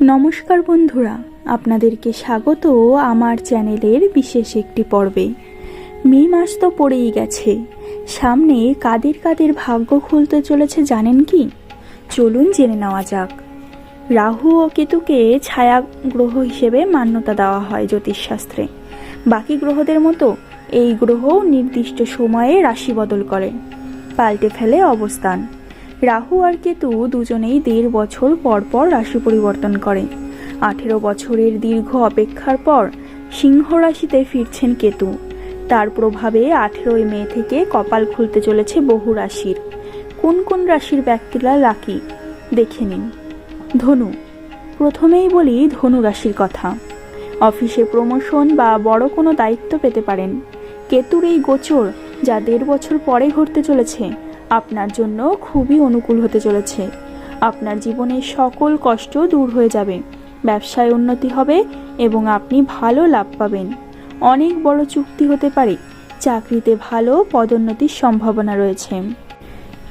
নমস্কার বন্ধুরা, আপনাদেরকে স্বাগত আমার চ্যানেলের বিশেষ একটি পর্বে। মে মাস তো পড়েই গেছে। সামনে কাদের কাদের ভাগ্য খুলতে চলেছে জানেন কি? চলুন জেনে নেওয়া যাক। রাহু ও কেতুকে ছায়া গ্রহ হিসেবে মান্যতা দেওয়া হয় জ্যোতিষশাস্ত্রে। বাকি গ্রহদের মতো এই গ্রহ নির্দিষ্ট সময়ে রাশি বদল করে। পাল্টে ফেলে অবস্থান। রাহু আর কেতু দুজনেই দেড় বছর পর পর রাশি পরিবর্তন করে। আঠেরো বছরের দীর্ঘ অপেক্ষার পর সিংহ রাশিতে ফিরছেন কেতু। তার প্রভাবে আঠেরোই মে থেকে কপাল খুলতে চলেছে বহু রাশির। কোন কোন রাশির ব্যক্তিরা লাকি? দেখে নিন। ধনু। প্রথমেই বলি ধনু রাশির কথা। অফিসে প্রমোশন বা বড় কোনো দায়িত্ব পেতে পারেন। কেতুর এই গোচর যা দেড় বছর পরে ঘটতে চলেছে আপনার জন্য খুবই অনুকূল হতে চলেছে। আপনার জীবনের সকল কষ্ট দূর হয়ে যাবে। ব্যবসায় উন্নতি হবে এবং আপনি ভালো লাভ পাবেন। অনেক বড় চুক্তি হতে পারে। চাকরিতে ভালো পদোন্নতির সম্ভাবনা রয়েছে।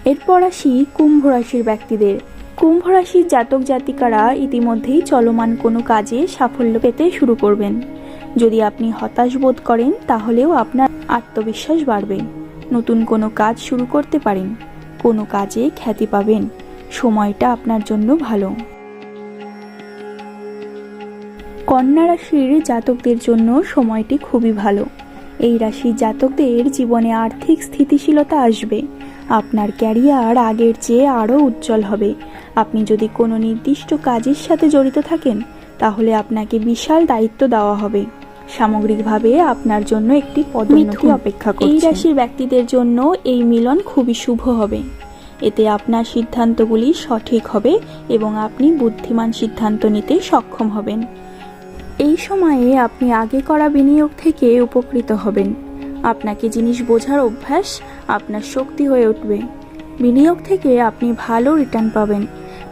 এরপর আসি কুম্ভ রাশির ব্যক্তিদের। কুম্ভ রাশির জাতক জাতিকারা ইতিমধ্যেই চলমান কোনো কাজে সাফল্য পেতে শুরু করবেন। যদি আপনি হতাশ বোধ করেন, তাহলেও আপনার আত্মবিশ্বাস বাড়বে। নতুন কোনো কাজ শুরু করতে পারেন। কোনো কাজে খ্যাতি পাবেন। সময়টা আপনার জন্য ভালো। কন্যা রাশির জাতকদের জন্য সময়টি খুবই ভালো। এই রাশির জাতকদের জীবনে আর্থিক স্থিতিশীলতা আসবে। আপনার ক্যারিয়ার আগের চেয়ে আরও উজ্জ্বল হবে। আপনি যদি কোনো নির্দিষ্ট কাজের সাথে জড়িত থাকেন, তাহলে আপনাকে বিশাল দায়িত্ব দেওয়া হবে। সামগ্রিকভাবে আপনার জন্য একটি পদোন্নতি অপেক্ষা করছে। এই রাশির ব্যক্তিদের জন্য এই মিলন খুবই শুভ হবে। এতে আপনার সিদ্ধান্তগুলি সঠিক হবে এবং আপনি বুদ্ধিমান সিদ্ধান্ত নিতে সক্ষম হবেন। এই সময়ে আপনি আগে করা বিনিয়োগ থেকে উপকৃত হবেন। আপনাকে জিনিস বোঝার অভ্যাস আপনার শক্তি হয়ে উঠবে। বিনিয়োগ থেকে আপনি ভালো রিটার্ন পাবেন।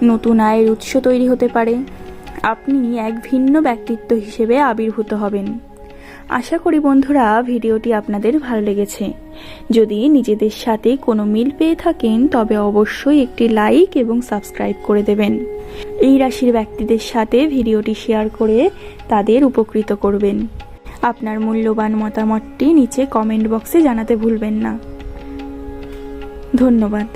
নতুন আয়ের উৎস তৈরি হতে পারে। আপনি এক ভিন্ন ব্যক্তিত্ব হিসেবে আবির্ভূত হবেন। আশা করি বন্ধুরা ভিডিওটি আপনাদের ভালো লেগেছে। যদি নিজেদের সাথে কোনো মিল পেয়ে থাকেন, তবে অবশ্যই একটি লাইক এবং সাবস্ক্রাইব করে দেবেন। এই রাশির ব্যক্তিদের সাথে ভিডিওটি শেয়ার করে তাদের উপকৃত করবেন। আপনার মূল্যবান মতামতটি নিচে কমেন্ট বক্সে জানাতে ভুলবেন না। ধন্যবাদ।